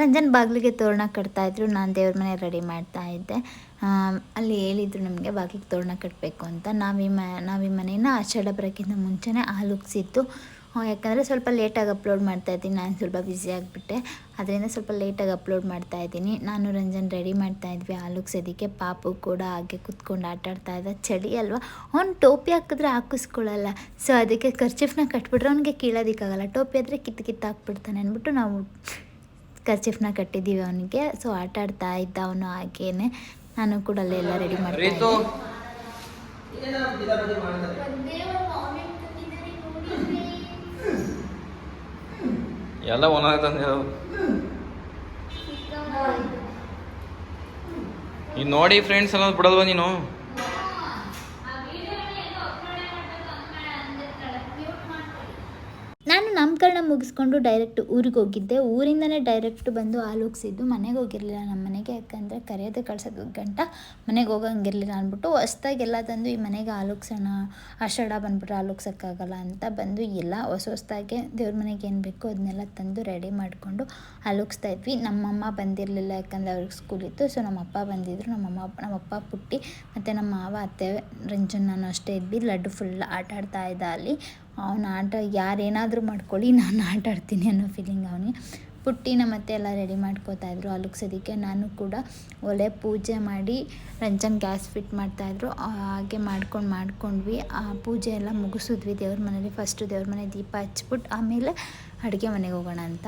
ರಂಜನ್ ಬಾಗಿಲಿಗೆ ತೋರಣ ಕಟ್ತಾಯಿದ್ರು ನಾನು ದೇವ್ರ ಮನೆ ರೆಡಿ ಮಾಡ್ತಾ ಇದ್ದೆ. ಅಲ್ಲಿ ಹೇಳಿದ್ರು ನಮಗೆ ಬಾಗಿಲಿಗೆ ತೋರಣ ಕಟ್ಟಬೇಕು ಅಂತ. ನಾವು ಈ ಮ, ನಾವು ಈ ಮನೇನ ಆಷಾಢ ಬರೋಕ್ಕಿಂತ ಮುಂಚೆನೇ ಹಾಲುಗ್ಸಿತ್ತು ಯಾಕಂದರೆ ಸ್ವಲ್ಪ ಲೇಟಾಗಿ ಅಪ್ಲೋಡ್ ಮಾಡ್ತಾ ಇದ್ದೀನಿ. ನಾನು ಸ್ವಲ್ಪ ಬ್ಯುಸಿ ಆಗಿಬಿಟ್ಟೆ. ಅದರಿಂದ ಸ್ವಲ್ಪ ಲೇಟಾಗಿ ಅಪ್ಲೋಡ್ ಮಾಡ್ತಾ ಇದ್ದೀನಿ. ನಾನು ರಂಜನ್ ರೆಡಿ ಮಾಡ್ತಾ ಇದ್ವಿ. ಆಲುಗ್ಸೋದಕ್ಕೆ ಪಾಪು ಕೂಡ ಹಾಗೆ ಕುತ್ಕೊಂಡು ಆಟ ಆಡ್ತಾ ಇದ್ದ. ಚಳಿ ಅಲ್ವಾ? ಅವ್ನು ಟೋಪಿ ಹಾಕಿದ್ರೆ ಹಾಕಿಸ್ಕೊಳ್ಳಲ್ಲ ಸೊ ಅದಕ್ಕೆ ಖರ್ಚಿಫ್ನ ಕಟ್ಬಿಟ್ರೆ ಅವನಿಗೆ ಕೀಳೋದಕ್ಕಾಗಲ್ಲ. ಟೋಪಿ ಆದರೆ ಕಿತ್ತು ಕಿತ್ತು ಹಾಕ್ಬಿಡ್ತಾನೆ ಅಂದ್ಬಿಟ್ಟು ನಾವು ಕರ್ಚಿಫ್ನ ಕಟ್ಟಿದ್ದೀವಿ ಅವನಿಗೆ. ಸೊ ಆಟ ಆಡ್ತಾ ಇದ್ದ ಅವನು ಹಾಗೇನೆ. ನಾನು ಕೂಡ ಅಲ್ಲೆಲ್ಲ ರೆಡಿ ಮಾಡ್ತಾ ಎಲ್ಲ ಒಣಗತ್ತಂದ ಈಗ ನೋಡಿ ಫ್ರೆಂಡ್ಸ್ ಅನ್ನೋದು ಬಿಡಲ್ವ ನಾನು? ಮುಗಿಸ್ಕೊಂಡು ಡೈರೆಕ್ಟ್ ಊರಿಗೆ ಹೋಗಿದ್ದೆ. ಊರಿಂದನೇ ಡೈರೆಕ್ಟ್ ಬಂದು ಹಾಲು ಮನೆಗೆ ಹೋಗಿರಲಿಲ್ಲ ನಮ್ಮ ಮನೆಗೆ. ಯಾಕಂದರೆ ಕರೆಯೋದೇ ಕಳ್ಸೋದು ಗಂಟ. ಮನೆಗೆ ಹೋಗಂಗಿರಲಿಲ್ಲ ಅಂದ್ಬಿಟ್ಟು ಹೊಸ್ದಾಗಿ ಎಲ್ಲ ತಂದು ಈ ಮನೆಗೆ ಹಾಲು ಉಗ್ಸೋಣ ಆಷಾಢ ಬಂದ್ಬಿಟ್ರೆ ಹಾಲು ಅಂತ ಬಂದು ಎಲ್ಲ ಹೊಸ ಹೊಸ್ದಾಗೆ ದೇವ್ರ ಮನೆಗೆ ಏನು ಬೇಕೋ ಅದನ್ನೆಲ್ಲ ತಂದು ರೆಡಿ ಮಾಡಿಕೊಂಡು ಹಾಲು ಉಗ್ಸ್ತಾ ಇದ್ವಿ. ನಮ್ಮಮ್ಮ ಬಂದಿರಲಿಲ್ಲ ಯಾಕಂದರೆ ಅವ್ರಿಗೆ ಸ್ಕೂಲ್ ಇತ್ತು. ಸೊ ನಮ್ಮಪ್ಪ ಬಂದಿದ್ದರು ನಮ್ಮಮ್ಮ ನಮ್ಮಪ್ಪ ಪುಟ್ಟಿ ಮತ್ತು ನಮ್ಮ ಮಾವ, ಅತ್ತೆ, ರಂಜನ್ ನಾನು ಅಷ್ಟೇ ಇದ್ವಿ. ಲಡ್ಡು ಫುಲ್ ಆಟ ಆಡ್ತಾ ಇದ್ದ ಅಲ್ಲಿ. ಅವನ ಆಟ ಯಾರೇನಾದರೂ ಮಾಡ್ಕೊಳ್ಳಿ, ನಾನು ಆಟ ಆಡ್ತೀನಿ ಅನ್ನೋ ಫೀಲಿಂಗ್ ಅವನಿಗೆ. ಪುಟ್ಟಿನ ಮತ್ತೆ ಎಲ್ಲ ರೆಡಿ ಮಾಡ್ಕೋತಾ ಇದ್ರು ಅಲುಗ್ಸೋದಕ್ಕೆ ನಾನು ಕೂಡ ಒಲೆ ಪೂಜೆ ಮಾಡಿ ರಂಜನ್ ಗ್ಯಾಸ್ ಫಿಟ್ ಮಾಡ್ತಾಯಿದ್ರು ಹಾಗೆ ಮಾಡ್ಕೊಂಡು ಮಾಡ್ಕೊಂಡ್ವಿ. ಆ ಪೂಜೆ ಎಲ್ಲ ಮುಗಿಸಿದ್ವಿ. ದೇವ್ರ ಮನೇಲಿ ಫಸ್ಟು ದೇವ್ರ ಮನೆ ದೀಪ ಹಚ್ಬಿಟ್ಟು ಆಮೇಲೆ ಅಡುಗೆ ಮನೆಗೆ ಹೋಗೋಣ ಅಂತ.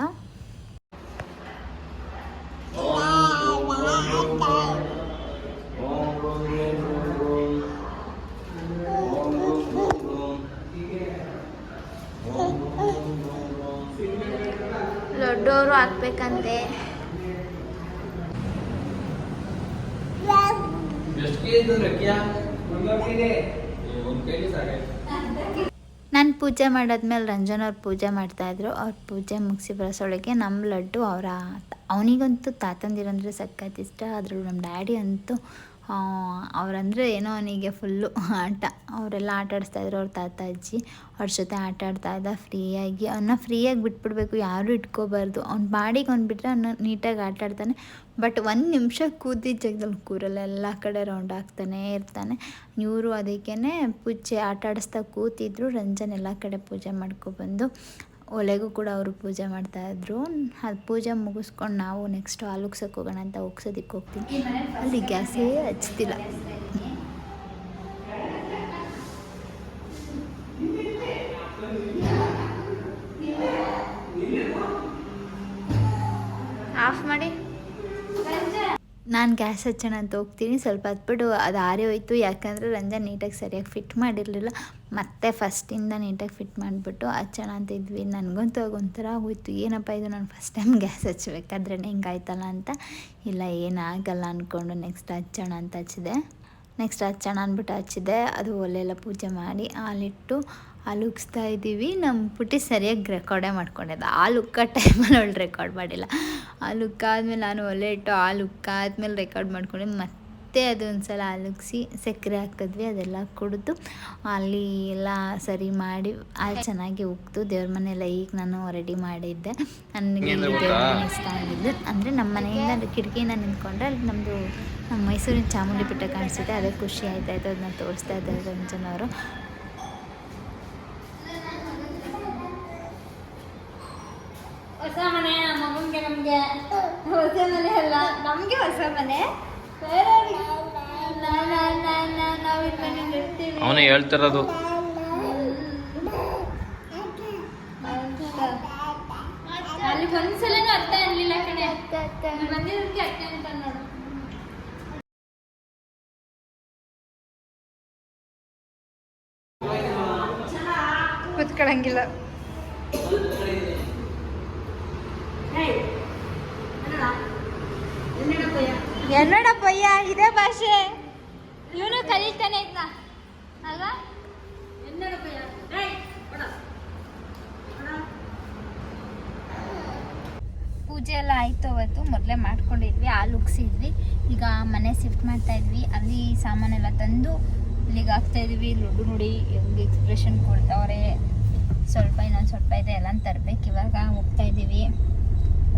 ದೊಡ್ಡವರು ಹಾಕ್ಬೇಕಂತೆ ನಾನು ಪೂಜೆ ಮಾಡಾದ್ಮೇಲೆ ರಂಜನ್ ಅವ್ರು ಪೂಜೆ ಮಾಡ್ತಾ ಮಾಡ್ತಾಯಿದ್ರು ಅವ್ರ ಪೂಜೆ ಮುಗಿಸಿ ಬರೋಸೊಳಗೆ ನಮ್ಮ ಲಡ್ಡು ಅವರ ಅವನಿಗಂತೂ ತಾತಂದಿರಂದ್ರೆ ಸಖತ್ ಇಷ್ಟ. ಆದರೂ ನಮ್ಮ ಡ್ಯಾಡಿ ಅಂತೂ ಅವರಂದರೆ ಏನೋ ಅವನಿಗೆ ಫುಲ್ಲು ಆಟ. ಅವರೆಲ್ಲ ಆಟ ಆಡಿಸ್ತಾಯಿದ್ರು ಅವ್ರ ತಾತ, ಅಜ್ಜಿ. ಅವ್ರ ಜೊತೆ ಆಟ ಇದ್ದ ಫ್ರೀಯಾಗಿ. ಅವನ್ನ ಫ್ರೀಯಾಗಿ ಬಿಟ್ಬಿಡ್ಬೇಕು, ಯಾರೂ ಇಟ್ಕೋಬಾರ್ದು. ಅವ್ನ ಬಾಡಿಗೆ ಅವ್ನು ಬಿಟ್ಟರೆ ನೀಟಾಗಿ ಆಟ ಆಡ್ತಾನೆ. ಬಟ್ ಒಂದು ನಿಮಿಷ ಕೂತಿದ್ದ ಜಾಗದಲ್ಲಿ ಕೂರಲ್ಲ. ಎಲ್ಲ ಕಡೆ ರೌಂಡ್ ಆಗ್ತಾನೆ ಇರ್ತಾನೆ. ಇವರು ಅದಕ್ಕೇ ಪೂಜೆ ಆಟ ಆಡಿಸ್ತಾ ಕೂತಿದ್ರು. ರಂಜನ್ ಎಲ್ಲ ಕಡೆ ಪೂಜೆ ಮಾಡ್ಕೊಬಂದು ಒಲೆಗೂ ಕೂಡ ಅವರು ಪೂಜೆ ಮಾಡ್ತಾಯಿದ್ರು ಅದು ಪೂಜೆ ಮುಗಿಸ್ಕೊಂಡು ನಾವು ನೆಕ್ಸ್ಟ್ ಹಾಲು ಉಗ್ಸೋಕೆ ಹೋಗೋಣ ಅಂತ ಒಗ್ಸೋದಕ್ಕೆ ಹೋಗ್ತೀನಿ. ಅಲ್ಲಿ ಗ್ಯಾಸೇ ಹಚ್ತಿಲ್ಲ. ಆಫ್ ಮಾಡಿ. ನಾನು ಗ್ಯಾಸ್ ಹಚ್ಚೋಣ ಅಂತ ಹೋಗ್ತೀನಿ. ಸ್ವಲ್ಪ ಹೊತ್ಬಿಟ್ಟು ಅದು ಆರಿ ಹೋಯ್ತು. ಯಾಕಂದರೆ ರಂಜಾನ್ ನೀಟಾಗಿ ಸರಿಯಾಗಿ ಫಿಟ್ ಮಾಡಿರಲಿಲ್ಲ. ಮತ್ತೆ ಫಸ್ಟಿಂದ ನೀಟಾಗಿ ಫಿಟ್ ಮಾಡಿಬಿಟ್ಟು ಹಚ್ಚೋಣ ಅಂತ ಇದ್ವಿ. ನನಗಂತೂ ಆಗ ಒಂಥರ ಆಗೋಯ್ತು. ಏನಪ್ಪ ಇದು? ನಾನು ಫಸ್ಟ್ ಟೈಮ್ ಗ್ಯಾಸ್ ಹಚ್ಬೇಕಾದ್ರೆ ಹಿಂಗಾಯ್ತಲ್ಲ ಅಂತ. ಇಲ್ಲ, ಏನಾಗಲ್ಲ ಅಂದ್ಕೊಂಡು ನೆಕ್ಸ್ಟ್ ಹಚ್ಚೋಣ ಅಂತ ಹಚ್ಚಿದೆ. ನೆಕ್ಸ್ಟ್ ಹಚ್ಚೋಣ ಅಂದ್ಬಿಟ್ಟು ಹಚ್ಚಿದೆ. ಅದು ಒಲೆಲ್ಲ ಪೂಜೆ ಮಾಡಿ ಹಾಲಿಟ್ಟು ಹಾಲು ಉಗ್ಸ್ತಾ ಇದ್ದೀವಿ. ನಮ್ಮ ಪುಟ್ಟಿ ಸರಿಯಾಗಿ ರೆಕಾರ್ಡೇ ಮಾಡ್ಕೊಂಡಿದ್ದ. ಆ ಲುಕ್ಕ ಟೈಮಲ್ಲಿ ಅವಳು ರೆಕಾರ್ಡ್ ಮಾಡಿಲ್ಲ. ಆ ಲುಕ್ ಆದಮೇಲೆ ನಾನು ಒಲೆ ಇಟ್ಟು ಆ ಲುಕ್ ಆದಮೇಲೆ ರೆಕಾರ್ಡ್ ಮಾಡ್ಕೊಂಡು ಮತ್ತೆ ಅದು ಒಂದು ಸಲ ಹಾಲು ಉಗ್ಸಿ ಸಕ್ಕರೆ ಹಾಕಿದ್ವಿ ಅದೆಲ್ಲ ಕುಡಿದು ಅಲ್ಲಿ ಎಲ್ಲ ಸರಿ ಮಾಡಿ ಅಲ್ಲಿ ಚೆನ್ನಾಗಿ ಉಕ್ತು ದೇವ್ರ ಮನೆಯೆಲ್ಲ ಈಗ ನಾನು ರೆಡಿ ಮಾಡಿದ್ದೆ. ನನಗೆ ದೇವ್ರ ಮನೆ ಇಷ್ಟ ಆಗಿದ್ದು. ಅಂದರೆ ನಮ್ಮ ಮನೆಯಿಂದ ಅದು ಕಿಟಕಿಯಿಂದ ನಿಂತ್ಕೊಂಡ್ರೆ ಅಲ್ಲಿ ನಮ್ಮದು ನಮ್ಮ ಮೈಸೂರಿನ ಚಾಮುಂಡಿ ಬೆಟ್ಟ ಕಾಣಿಸುತ್ತೆ. ಅದೇ ಖುಷಿ ಆಯ್ತಾಯ್ತು. ಅದನ್ನ ತೋರಿಸ್ತಾ ಇದ್ದಾರೆ ರಂಜನ್ ಹೊಸ ಮನೆ ನಮ್ಮ ಮಗನ್ಗೆ ನಮ್ಗೆ. ಹೊಸ ಮನೆ ಅಲ್ಲ ನಮ್ಗೆ ಹೊಸ ಮನೆ. ನಾವು ಈ ಮನೇಲಿ ಇರ್ತೀವಿ ಅವನೇ ಹೇಳ್ತಿರೋದು. ಅಲ್ಲಿ ಒಂದ್ಸಲನೂ ಅರ್ಥ ಇರಲಿಲ್ಲ ಕಣೆ ಬಂದಿರೋದಕ್ಕೆ ಅರ್ಥ ಅಂತ ನೋಡು. ಕೂತ್ಕೊಳ್ಳಂಗಿಲ್ಲ ಎನ್ನಡಪ್ಪಯ್ಯ ಇದೇ ಭಾಷೆ. ಇವನು ಕಲಿತಾನೆ ಇದ್ನ. ಅಲ್ವಾ ಪೂಜೆ ಎಲ್ಲ ಆಯಿತು ಅವತ್ತು ಮೊದಲೇ ಮಾಡ್ಕೊಂಡಿದ್ವಿ ಹಾಲು ಉಗ್ಸಿದ್ವಿ. ಈಗ ಮನೆ ಶಿಫ್ಟ್ ಮಾಡ್ತಾ ಇದ್ವಿ. ಅಲ್ಲಿ ಸಾಮಾನೆಲ್ಲ ತಂದು ಇಲ್ಲಿಗೆ ಹಾಕ್ತಾ ಇದ್ವಿ. ನುಡು ನೋಡಿ ಹೆಂಗೆ ಎಕ್ಸ್ಪ್ರೆಷನ್ ಕೊಡ್ತಾವ್ರೆ. ಸ್ವಲ್ಪ ಇನ್ನೊಂದು ಸ್ವಲ್ಪ ಇದೆ ಎಲ್ಲ ತರ್ಬೇಕು. ಇವಾಗ ಹೋಗ್ತಾ ಇದ್ದೀವಿ.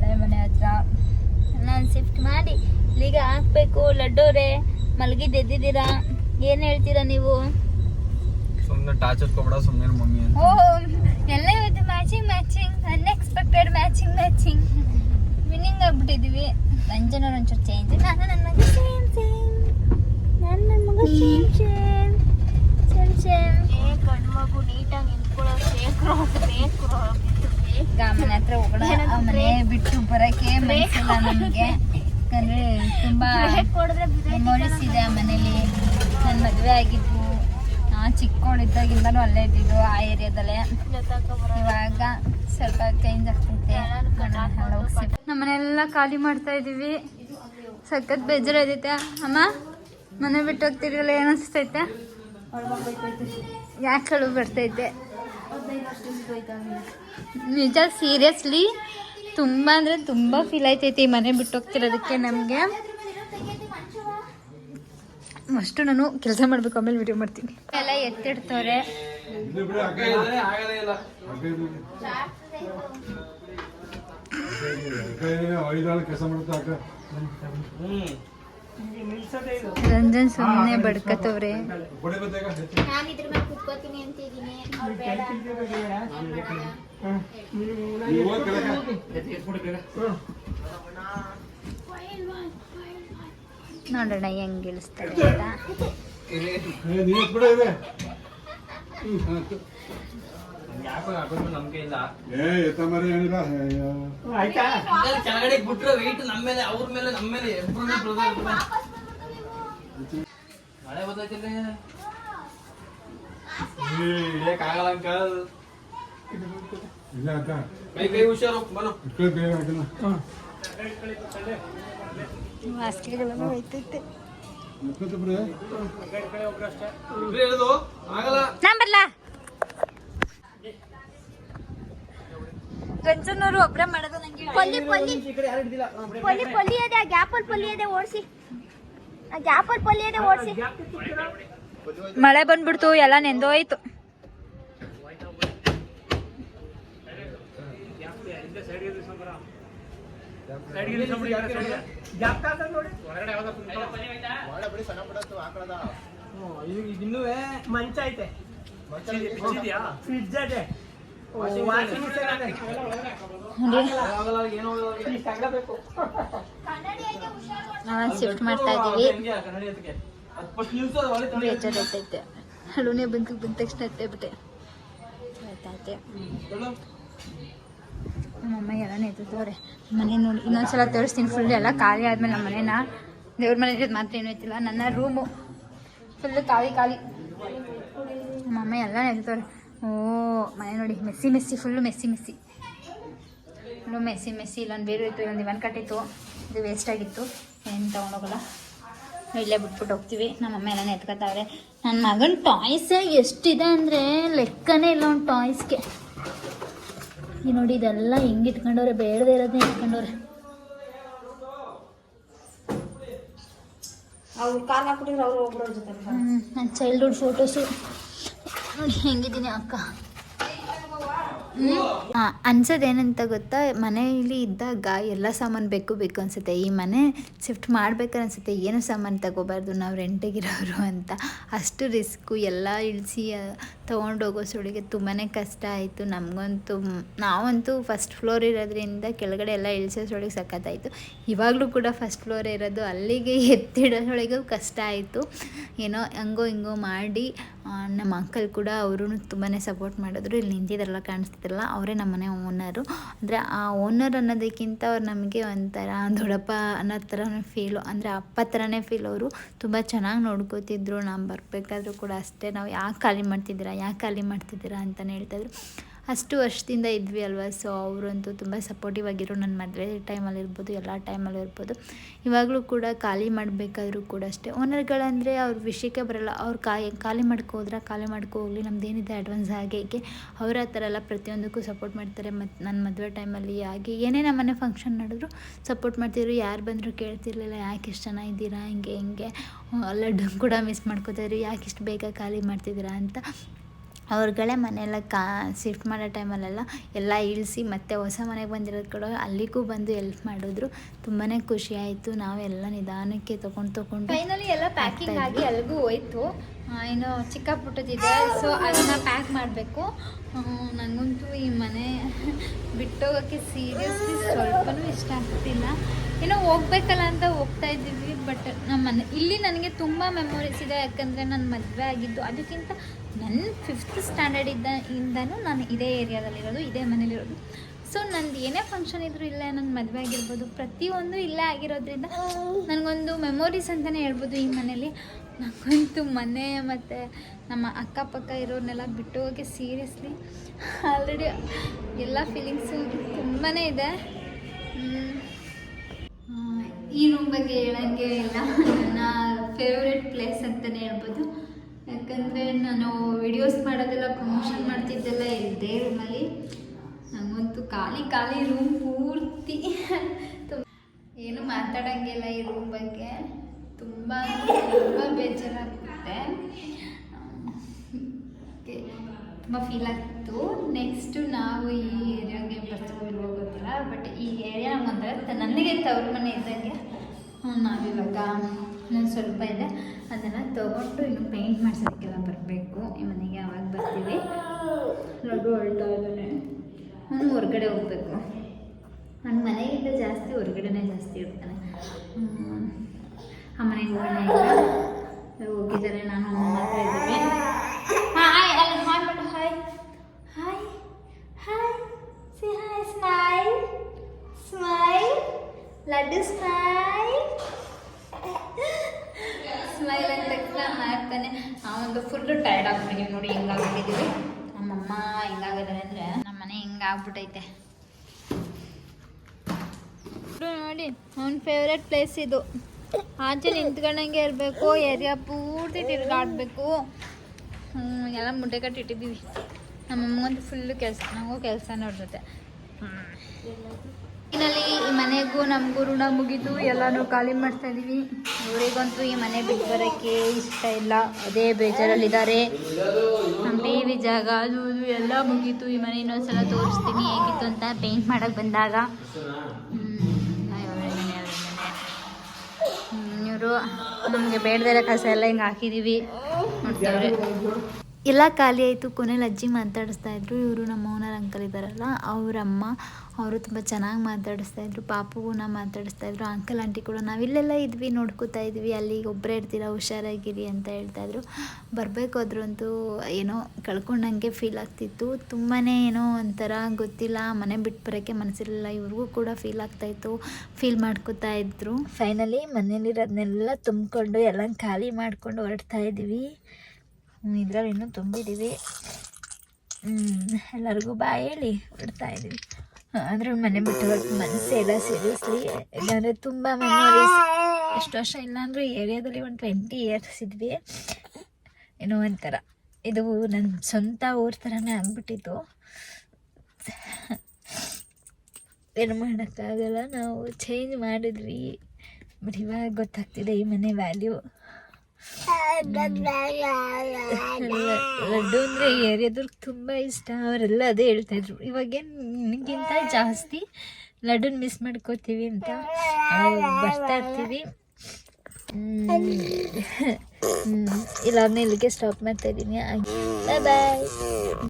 ಹಳೆ ಮನೆ ಹತ್ರ. ನಾನು ಶಿಫ್ಟ್ ಮಾಡಿ ಇಲ್ಲಿಗೆ ಹಾಕ್ಬೇಕು. ಲಡ್ಡೋರೆ ಮಲಗಿದ್ದು ಎದ್ದಿದ್ದೀರಾ? ಏನು ಹೇಳ್ತೀರಾ ನೀವು? ಸುಮ್ಮನೆ ಟಾಚ್ ಹಚ್ಕೊಬೇಡ ಸುಮ್ಮನೆ ಮಮ್ಮಿ ಅಂತ. ಓ ಎಲ್ಲ ಇವತ್ತು matching matching unexpected matching matching winning ಆಗ್ಬಿಟ್ಟಿದ್ದೀವಿ ರಂಜನವ್ರು ಒಂಚೂರು ಚೇಂಜ್ ನಾನು ನನ್ನ ಮಗ ಸೇಮ್ ಸೇಮ್ ನಾನು ನನ್ನ ಮಗ ಸೇಮ್ ಸೇಮ್ ಸೇಮ್ ಸೇಮ್ ಗಂಡು ಮಗು ನೀಟಾಗಿ ನಿಂತ್ಕೊಳ್ಳೋ ಶೇಖರ ಬೇಕು ಮನೆ ಹತ್ರ ಹೋಗೋಣ. ಮನೆ ಬಿಟ್ಟು ಬರಕ್ಕೆ ಮನಸ್ಸಿಲ್ಲ ನಮಗೆ. ಯಾಕಂದ್ರೆ ತುಂಬಾ ಮೆಮೊರೀಸ್ ಇದೆ ಆ ಮನೇಲಿ. ನನ್ನ ಮದುವೆ ಆಗಿದ್ದು. ನಾ ಚಿಕ್ಕವಳಿದ್ದಾಗಿಂದನೂ ಅಲ್ಲೇ ಇದ್ದಿದ್ದು ಆ ಏರಿಯಾದಲ್ಲೇ. ಇವಾಗ ಸ್ವಲ್ಪ ಚೇಂಜ್ ಆಗ್ತೈತೆ. ನಮ್ಮನೆಲ್ಲ ಖಾಲಿ ಮಾಡ್ತಾ ಇದೀವಿ ಸಖತ್ ಬೇಜಾರೈತೈತೆ ಅಮ್ಮ ಮನೆ ಬಿಟ್ಟು ಹೋಗ್ತಿರಲ್ಲ ಏನಿಸ್ತೈತೆ ಅನಿಸ್ತೈತೆ? ಯಾಕೆ ಕಳು ಬರ್ತೈತೆ ನಿಜ ಸೀರಿಯಸ್ಲಿ ತುಂಬ ಅಂದರೆ ತುಂಬ ಫೀಲ್ ಆಯ್ತೈತಿ ಮನೆ ಬಿಟ್ಟು ಹೋಗ್ತಿರೋದಕ್ಕೆ ನಮಗೆ. ಅಷ್ಟು ನಾನು ಕೆಲಸ ಮಾಡಬೇಕು, ಆಮೇಲೆ ವಿಡಿಯೋ ಮಾಡ್ತೀನಿ. ಎಲ್ಲ ಎತ್ತಿಡ್ತವ್ರೆ ಕೆಲಸ ರಂಜನ್ ಸುಮ್ಮನೆ ಬಡ್ಕತವ್ರೆ. ನೋಡೋಣ ಹೆಂಗ್ ಇಳಿಸ್ತಾರೆ ಅಂತ. ಯಾಕೋ ನಂಬಿಕೆ ಇಲ್ಲ ಏ ಎತ್ತ ಮರ ಏನಿಲ್ಲ. ಅಯ್ಯೋ. ಕೆಳಗಡೆ ಬಿಟ್ರೆ ವೆಯ್ಟ್ ನಮ್ಮ ಮೇಲೆ ಅವ್ರ ಮೇಲೆ ನಮ್ಮ ಮೇಲೆ ಇಬ್ರು ಮಳೆ ಬರ್ತೈತಿಲ್ಲ ಇಳಿಯಕ್ಕಾಗಲ್ಲ ಅಂಕಲ್. ಇಲ್ಲ ಅಕ್ಕ. ಕೈ ಕೈ ಹುಷಾರು ಬನ್ನು. ಇಟ್ಕೊಳ್ಳಿ ಬೇಗ ಅದನ್ನ ಮಾಸ್ಕ್ಗಳೆಲ್ಲ ಹೋಯ್ತೈತೆ ಎತ್ಕೊತ ಬಿಡು ಇಬ್ರು ಹೇಳುದು ಆಗಲ್ಲ. ನಾನ್ ಬರ್ಲಾ? ಗಂಜನವರು ಒಬ್ರೆ ಮಾಡೋದು ನಂಗೆ ಪಲ್ಲಿ ಪಲ್ಲಿ. ಪಲ್ಲಿ ಪಲ್ಲಿ ಅದೇ ಆ ಗ್ಯಾಪಲ್ ಪಲ್ಲಿ ಅದೇ ಓಡಿಸಿ. ಆ ಗ್ಯಾಪಲ್ ಪಲ್ಲಿ ಅದೇ ಓಡಿಸಿ. ಮಳೆ ಬಂದ್ಬಿಡ್ತು ಎಲ್ಲ ನೆಂದೋಯ್ತು ಇನ್ನೂ ಮಂಚ ಐತೆ. ಫ್ರಿಡ್ಜ್ ಐತೆ. ಶಿಫ್ಟ್ ಮಾಡ್ತಾ ತಲೆ ಬೇಜಾರೈತೈತೆ ಹಳುನೆ ಬಂದು ಬಂದ ತಕ್ಷಣ ಎತ್ತೇ ಬಿಟ್ಟೆ ಆಯ್ತಾಯ್ತೆ ಹೇಳು. ನಮ್ಮಮ್ಮ ಎಲ್ಲ ನೆತ್ತಿದ್ದವ್ರೆ ಮನೆ ನೋಡಿ, ಇನ್ನೊಂದ್ಸಲ ತೋರಿಸ್ತೀನಿ ಫುಲ್ ಎಲ್ಲ ಖಾಲಿ ಆದ್ಮೇಲೆ ನಮ್ಮ ಮನೇನ. ದೇವ್ರ ಮನೆ ಇರೋದು ಮಾತ್ರ ಏನೂ ಐತಿಲ್ಲ, ನನ್ನ ರೂಮು ಫುಲ್ ಖಾಲಿ ಖಾಲಿ. ನಮ್ಮಮ್ಮ ಎಲ್ಲ ನೆತ್ತಿದ್ದವ್ರೆ ಓ ಮನೆ ನೋಡಿ messy messy full messy messy. Full messy messy. ಇಲ್ಲೊಂದು ಬೇರೆ ಇತ್ತು ಇಲ್ಲೊಂದು ಇವನ್ ಕಟ್ಟಿತ್ತು. ಇದು ವೇಸ್ಟ್ ಆಗಿತ್ತು. ಏನು ತೊಗೊಂಡೋಗಲ್ಲ. ಇಲ್ಲೇ ಬಿಟ್ಬಿಟ್ಟು ಹೋಗ್ತೀವಿ. ನಮ್ಮ ಅಮ್ಮ ಎಲ್ಲ ಎತ್ಕೊತಾವ್ರೆ. ನನ್ನ ಮಗನ ಟಾಯ್ಸ್ ಎಷ್ಟಿದೆ ಅಂದರೆ ಲೆಕ್ಕನೇ ಇಲ್ಲ ಒಂದು ಟಾಯ್ಸ್ಗೆ ಈ ನೋಡಿ ಇದೆಲ್ಲ ಹಿಂಗೆ ಇಟ್ಕೊಂಡವ್ರೆ ಬೇಡದೇ ಇರೋದನ್ನ ಇಟ್ಕೊಂಡವ್ರೆ. ನನ್ನ ಚೈಲ್ಡ್ಹುಡ್ ಫೋಟೋಸು ಹೆಂಗಿದ್ದೀನಿ ಅಕ್ಕ? ಅನ್ಸೋದೇನಂತ ಗೊತ್ತಾ? ಮನೆಯಲ್ಲಿ ಇದ್ದಾಗ ಎಲ್ಲ ಸಾಮಾನು ಬೇಕು ಬೇಕು ಅನ್ಸುತ್ತೆ. ಈ ಮನೆ ಶಿಫ್ಟ್ ಮಾಡ್ಬೇಕಾರೆ ಅನ್ಸುತ್ತೆ ಏನು ಸಾಮಾನು ತಗೋಬಾರ್ದು? ನಾವು ರೆಂಟಿಗಿರೋರು ಅಂತ. ಅಷ್ಟು ರಿಸ್ಕು, ಎಲ್ಲ ಇಳಿಸಿ ತೊಗೊಂಡೋಗೋ ಸುಳಿಗೆ ತುಂಬಾ ಕಷ್ಟ ಆಯಿತು. ನಮಗಂತೂ, ನಾವಂತೂ ಫಸ್ಟ್ ಫ್ಲೋರ್ ಇರೋದ್ರಿಂದ ಕೆಳಗಡೆ ಎಲ್ಲ ಇಳಿಸೋದ್ರೊಳಗೆ ಸಖತ್ತಾಯಿತು. ಇವಾಗಲೂ ಕೂಡ ಫಸ್ಟ್ ಫ್ಲೋರ್ ಇರೋದು ಅಲ್ಲಿಗೆ ಎತ್ತಿಡೋದ್ರೊಳಗೂ ಕಷ್ಟ ಆಯಿತು. ಏನೋ ಹಂಗೋ ಹಿಂಗೋ ಮಾಡಿ ನಮ್ಮ ಅಂಕಲ್ ಕೂಡ ಅವರು ತುಂಬಾ ಸಪೋರ್ಟ್ ಮಾಡಿದ್ರು. ಇಲ್ಲಿ ನಿಂತಿದ್ರಲ್ಲ, ಕಾಣಿಸ್ತಿದ್ರಲ್ಲ, ಅವರೇ ನಮ್ಮನೆ ಓನರು ಅಂದರೆ ಆ ಓನರ್ ಅನ್ನೋದಕ್ಕಿಂತ ಅವ್ರು ನಮಗೆ ಒಂಥರ ದೊಡ್ಡಪ್ಪ ಅನ್ನೋ ಥರ ಫೀಲು ಅಂದರೆ ಅಪ್ಪ ಥರನೇ ಫೀಲ್ ಅವರು ತುಂಬ ಚೆನ್ನಾಗಿ ನೋಡ್ಕೋತಿದ್ರು. ನಾವು ಬರಬೇಕಾದ್ರೂ ಕೂಡ ಅಷ್ಟೇ. ನಾವು ಯಾಕೆ ಖಾಲಿ ಮಾಡ್ತಿದ್ದೀರಾ? ಯಾಕೆ ಖಾಲಿ ಮಾಡ್ತಿದ್ದೀರಾ ಅಂತಲೇ ಹೇಳ್ತಾಯಿದ್ರು ಅಷ್ಟು ವರ್ಷದಿಂದ ಇದ್ವಿ ಅಲ್ವಾ ಸೊ ಅವರಂತೂ ತುಂಬ ಸಪೋರ್ಟಿವ್ ಆಗಿರೋ ನನ್ನ ಮದುವೆ ಟೈಮಲ್ಲಿರ್ಬೋದು ಎಲ್ಲ ಟೈಮಲ್ಲೂ ಇರ್ಬೋದು. ಇವಾಗಲೂ ಕೂಡ ಖಾಲಿ ಮಾಡಬೇಕಾದ್ರೂ ಕೂಡ ಅಷ್ಟೇ. ಓನರ್ಗಳಂದರೆ ಅವ್ರ ವಿಷಯಕ್ಕೆ ಬರಲ್ಲ, ಅವ್ರು ಕಾಯಿ, ಖಾಲಿ ಮಾಡ್ಕೋದ್ರೆ ಖಾಲಿ ಮಾಡ್ಕೊ ಹೋಗಲಿ, ನಮ್ದು ಏನಿದೆ ಅಡ್ವಾನ್ಸ್ ಹಾಗೆ ಹೀಗೆ, ಅವ್ರ ಆ ಥರ ಎಲ್ಲ ಪ್ರತಿಯೊಂದಕ್ಕೂ ಸಪೋರ್ಟ್ ಮಾಡ್ತಾರೆ. ಮತ್ತು ನನ್ನ ಮದುವೆ ಟೈಮಲ್ಲಿ ಹಾಗೆ ಏನೇ ನಮ್ಮ ಮನೆ ಫಂಕ್ಷನ್ ನಡೆದ್ರು ಸಪೋರ್ಟ್ ಮಾಡ್ತಿದ್ರು. ಯಾರು ಬಂದರೂ ಕೇಳ್ತಿರ್ಲಿಲ್ಲ, ಯಾಕೆ ಇಷ್ಟು ಚೆನ್ನಾಗಿದ್ದೀರಾ ಹಿಂಗೆ ಹಿಂಗೆ ಲಡ್ಡು ಕೂಡ ಮಿಸ್ ಮಾಡ್ಕೋತಾಯಿದ್ರು ಯಾಕೆ ಇಷ್ಟು ಬೇಗ ಖಾಲಿ ಮಾಡ್ತಿದ್ದೀರಾ ಅಂತ. ಅವ್ರುಗಳೇ ಮನೆಯೆಲ್ಲ ಕಾ ಶಿಫ್ಟ್ ಮಾಡೋ ಟೈಮಲ್ಲೆಲ್ಲ ಎಲ್ಲ ಇಳಿಸಿ ಮತ್ತೆ ಹೊಸ ಮನೆಗೆ ಬಂದಿರೋದು ಕೂಡ ಅಲ್ಲಿಗೂ ಬಂದು ಎಲ್ಪ್ ಮಾಡಿದ್ರು. ತುಂಬಾ ಖುಷಿ ಆಯಿತು. ನಾವೆಲ್ಲ ನಿಧಾನಕ್ಕೆ ತೊಗೊಂಡು ತೊಗೊಂಡು ಫೈನಲಿ ಎಲ್ಲ ಪ್ಯಾಕಿಂಗ್ ಆಗಿ ಅಲ್ಲಿಗೂ ಹೋಯ್ತು. ಏನು ಇನ್ನು ಚಿಕ್ಕ ಪುಟ್ಟದಿದೆ ಸೊ ಅದನ್ನು ಪ್ಯಾಕ್ ಮಾಡಬೇಕು. ನನಗಂತೂ ಈ ಮನೆ ಬಿಟ್ಟೋಗೋಕ್ಕೆ ಸೀರಿಯಸ್ಲಿ ಸ್ವಲ್ಪನೂ ಇಷ್ಟ ಆಗ್ತಿಲ್ಲ. ಏನೋ ಹೋಗ್ಬೇಕಲ್ಲ ಅಂತ ಹೋಗ್ತಾ ಇದ್ದೀವಿ ಬಟ್ ನಮ್ಮ ಮನೆ ಇಲ್ಲಿ ನನಗೆ ತುಂಬ ಮೆಮೊರೀಸ್ ಇದೆ ಯಾಕಂದರೆ ನಾನು ಮದುವೆ ಆಗಿದ್ದು ಅದಕ್ಕಿಂತ ನನ್ನ ಫಿಫ್ತ್ ಸ್ಟ್ಯಾಂಡರ್ಡ್ ಇದ್ದ ಇಂದನೂ ನಾನು ಇದೇ ಏರಿಯಾದಲ್ಲಿರೋದು ಇದೇ ಮನೇಲಿರೋದು ಸೊ ನಂದು ಏನೇ ಫಂಕ್ಷನ್ ಇದ್ರೂ ಇಲ್ಲೇ ನನ್ನ ಮದುವೆ ಆಗಿರ್ಬೋದು. ಪ್ರತಿಯೊಂದು ಇಲ್ಲೇ ಆಗಿರೋದ್ರಿಂದ ನನಗೊಂದು ಮೆಮೊರೀಸ್ ಅಂತಲೇ ಹೇಳ್ಬೋದು ಈ ಮನೇಲಿ. ನನಗಂತೂ ಮನೆ ಮತ್ತು ನಮ್ಮ ಅಕ್ಕಪಕ್ಕ ಇರೋರನ್ನೆಲ್ಲ ಬಿಟ್ಟು ಹೋಗಿ ಸೀರಿಯಸ್ಲಿ ಆಲ್ರೆಡಿ ಎಲ್ಲ ಫೀಲಿಂಗ್ಸು ತುಂಬಾ ಇದೆ. ಈ ರೂಮ್ ಬಗ್ಗೆ ಹೇಳಂಗೆ ಇಲ್ಲ ನನ್ನ ಫೇವ್ರೆಟ್ ಪ್ಲೇಸ್ ಅಂತಲೇ ಹೇಳ್ಬೋದು. ಯಾಕಂದರೆ ನಾನು ವಿಡಿಯೋಸ್ ಮಾಡೋದೆಲ್ಲ ಪ್ರಮೋಷನ್ ಮಾಡ್ತಿದ್ದೆಲ್ಲ ಇದ್ದೆ ರೂಮಲ್ಲಿ ನಂಗಂತೂ ಖಾಲಿ ಖಾಲಿ ರೂಮ್ ಪೂರ್ತಿ. ಏನು ಮಾತಾಡೋಂಗಿಲ್ಲ ಈ ರೂಮ್ ಬಗ್ಗೆ. ತುಂಬ ತುಂಬ ಬೇಜಾರಾಗುತ್ತೆ ತುಂಬ ಫೀಲ್ ಆಗ್ತಿತ್ತು. ನೆಕ್ಸ್ಟು ನಾವು ಈ ಏರಿಯಾಗೆ ಬರ್ತೀವೋ ಗೊತ್ತಿಲ್ಲ ಬಟ್ ಈ ಏರಿಯಾ ನಮಗೊಂಥರ ನನಗೆ ತವ್ರ ಮನೆ ಇದ್ದಂಗೆ. ನಾವಿವಾಗ ನಾನು ಸ್ವಲ್ಪ ಇದೆ. ಅದನ್ನು ತೊಗೊಂಡು ಇನ್ನು ಪೇಂಟ್ ಮಾಡ್ಸೋದಕ್ಕೆಲ್ಲ ಬರಬೇಕು. ಈ ಮನೆಗೆ ಯಾವಾಗ ಬರ್ತೀವಿ? ಲಡ್ಡು ಅಳ್ತಾ ಇದ್ದಾನೆ. ಅವನು ಹೊರಗಡೆ ಹೋಗ್ಬೇಕು. ನನ್ನ ಮನೆಗಿಂತ ಜಾಸ್ತಿ ಹೊರಗಡೆನೇ ಜಾಸ್ತಿ ಇರ್ತಾನೆ. ಆ ಮನೆಗೆ ಹೋಗೋಣ ಹೋಗಿದ್ದಾರೆ. ನಾನು ಮಾತ್ರ ಇದ್ದೀವಿ ಹಾಯ್ ಅಲ್ಲಿ ಹಾಯ್ ಮಾಡು hi hi hi C hi smile smile laddu smile smile ಅಂತ ತಕ್ಷಣ ಮಾಡ್ತಾನೆ ಅವನದು ಫುಲ್ಲು ಟೈರ್ಡ್ ಆಗ್ಬಿಟ್ಟಿದ್ದೀವಿ ನೋಡಿ ಹೆಂಗಾಗ್ಬಿಟ್ಟಿದ್ದೀವಿ ನಮ್ಮಮ್ಮ ಹೆಂಗಾಗಿದ್ದಾರೆ ಅಂದರೆ ನಮ್ಮ ಮನೆ ಹೆಂಗಾಗ್ಬಿಟ್ಟೈತೆ ನೋಡಿ, ಅವ್ನ ಫೇವ್ರೆಟ್ ಪ್ಲೇಸ್ ಇದು. ಆಚೆ ನಿಂತ್ಕೊಂಡಂಗೆ ಇರಬೇಕು ಏರಿಯಾ ಪೂರ್ತಿ ತಿರುಗಾಡಬೇಕು. ಎಲ್ಲ ಮುಡ್ಡೆ ಕಟ್ಟಿ ಇಟ್ಟಿದ್ದೀವಿ. ನಮ್ಮಮ್ಮಗಂತೂ ಫುಲ್ಲು ಕೆಲಸ ನನಗೂ ಕೆಲಸ ನೋಡ್ರುತ್ತೆ ಇನ್ನಲ್ಲಿ ಈ ಮನೆಗೂ ನಮಗೂ ಋಣ ಮುಗಿದು ಎಲ್ಲಾನು ಖಾಲಿ ಮಾಡ್ತಾ ಇದೀವಿ. ಇವರಿಗಂತೂ ಈ ಮನೆ ಬಿಟ್ಟು ಬರೋಕ್ಕೆ ಇಷ್ಟ ಇಲ್ಲ. ಅದೇ ಬೇಜಾರಲ್ಲಿದ್ದಾರೆ. ನಮ್ಮ ಬೇವಿ ಜಾಗ, ಅದು, ಇದು ಎಲ್ಲ ಮುಗೀತು. ಈ ಮನೆ ಇನ್ನೊಂದ್ಸಲ ತೋರಿಸ್ತೀನಿ. ಹೇಗಿತ್ತು ಅಂತ ಪೇಂಟ್ ಮಾಡಕ್ಕೆ ಬಂದಾಗ. ಇವರು ನಮಗೆ ಬೇಡದಿರೋ ಕಸ ಎಲ್ಲ ಹಿಂಗೆ ಹಾಕಿದ್ದೀವಿ ನೋಡ್ತಾವ್ರೆ ಎಲ್ಲ ಖಾಲಿ ಆಯಿತು. ಕೊನೆಯಲ್ಲಿ ಅಜ್ಜಿ ಮಾತಾಡಿಸ್ತಾ ಇದ್ರು. ಇವರು ನಮ್ಮ ಓನರ್ ಅಂಕಲ್ ಇದ್ದಾರಲ್ಲ, ಅವರಮ್ಮ, ಅವರು ತುಂಬ ಚೆನ್ನಾಗಿ ಮಾತಾಡಿಸ್ತಾ ಇದ್ರು. ನಾವು ಮಾತಾಡಿಸ್ತಾ ಇದ್ರು. ಅಂಕಲ್ ಆಂಟಿ ಕೂಡ ನಾವಿಲ್ಲೆಲ್ಲ ಇದ್ವಿ, ನೋಡ್ಕೋತಾ ಇದ್ವಿ. ಅಲ್ಲಿ ಒಬ್ಬರೇ ಇರ್ತೀರ, ಹುಷಾರಾಗಿರಿ ಅಂತ ಹೇಳ್ತಾ ಇದ್ರು. ಬರಬೇಕಾದ್ರೂ ಅಂತೂ ಏನೋ ಕಳ್ಕೊಂಡಂಗೆ ಫೀಲ್ ಆಗ್ತಿತ್ತು. ತುಂಬಾ ಏನೋ ಒಂಥರ ಗೊತ್ತಿಲ್ಲ, ಮನೆ ಬಿಟ್ಟು ಬರೋಕ್ಕೆ ಮನಸ್ಸಿರಲಿಲ್ಲ ಇವ್ರಿಗೂ ಕೂಡ ಫೀಲ್ ಆಗ್ತಾಯಿತ್ತು ಫೀಲ್ ಮಾಡ್ಕೋತಾ ಇದ್ರು. ಫೈನಲಿ ಮನೇಲಿರೋದನ್ನೆಲ್ಲ ತುಂಬಿಕೊಂಡು ಎಲ್ಲ ಖಾಲಿ ಮಾಡಿಕೊಂಡು ಹೊರಡ್ತಾ ಇದ್ದೀವಿ ಇದ್ರಲ್ಲಿ ಇನ್ನೂ ತುಂಬಿದ್ದೀವಿ ಎಲ್ಲರಿಗೂ ಬಾಯ್ ಹೇಳಿ ಬಿಡ್ತಾ ಇದ್ದೀವಿ ಅಂದರೆ ಮನೆ ಬಿಟ್ಟು ಮನಸ್ಸೆಲ್ಲ ಸೀರಿಯಸ್ಲಿ ಯಾಕಂದರೆ ತುಂಬ ಮೆಮೊರೀಸ್ ಎಷ್ಟು ವರ್ಷ ಇಲ್ಲ ಅಂದರೆ ಏರಿಯಾದಲ್ಲಿ ಒಂದು ಟ್ವೆಂಟಿ ಇಯರ್ಸ್ ಇದ್ವಿ. ಏನೋ ಒಂಥರ. ಇದು ನನ್ನ ಸ್ವಂತ ಊರ ಥರನೇ ಆಗ್ಬಿಟ್ಟಿತ್ತು. ಏನು ಮಾಡೋಕ್ಕಾಗಲ್ಲ, ನಾವು ಚೇಂಜ್ ಮಾಡಿದ್ವಿ. ಬಟ್ ಇವಾಗ ಗೊತ್ತಾಗ್ತಿದೆ ಈ ಮನೆ ವ್ಯಾಲ್ಯೂ ಲಡ್ಡು ಅಂದರೆ ಏರಿಯಾದವ್ರಿಗೆ ತುಂಬ ಇಷ್ಟ. ಅವರೆಲ್ಲ ಅದೇ ಹೇಳ್ತಾ ಇದ್ರು. ಇವಾಗೇನು ನಿನಗಿಂತ ಜಾಸ್ತಿ ಲಡ್ಡು ಮಿಸ್ ಮಾಡ್ಕೋತೀವಿ ಅಂತ ಬರ್ತಾ ಇರ್ತೀವಿ. ಇಲ್ಲ ಇಲ್ಲಿಗೆ ಸ್ಟಾಪ್ ಮಾಡ್ತಾ ಇದ್ದೀನಿ. ಬಾಯ್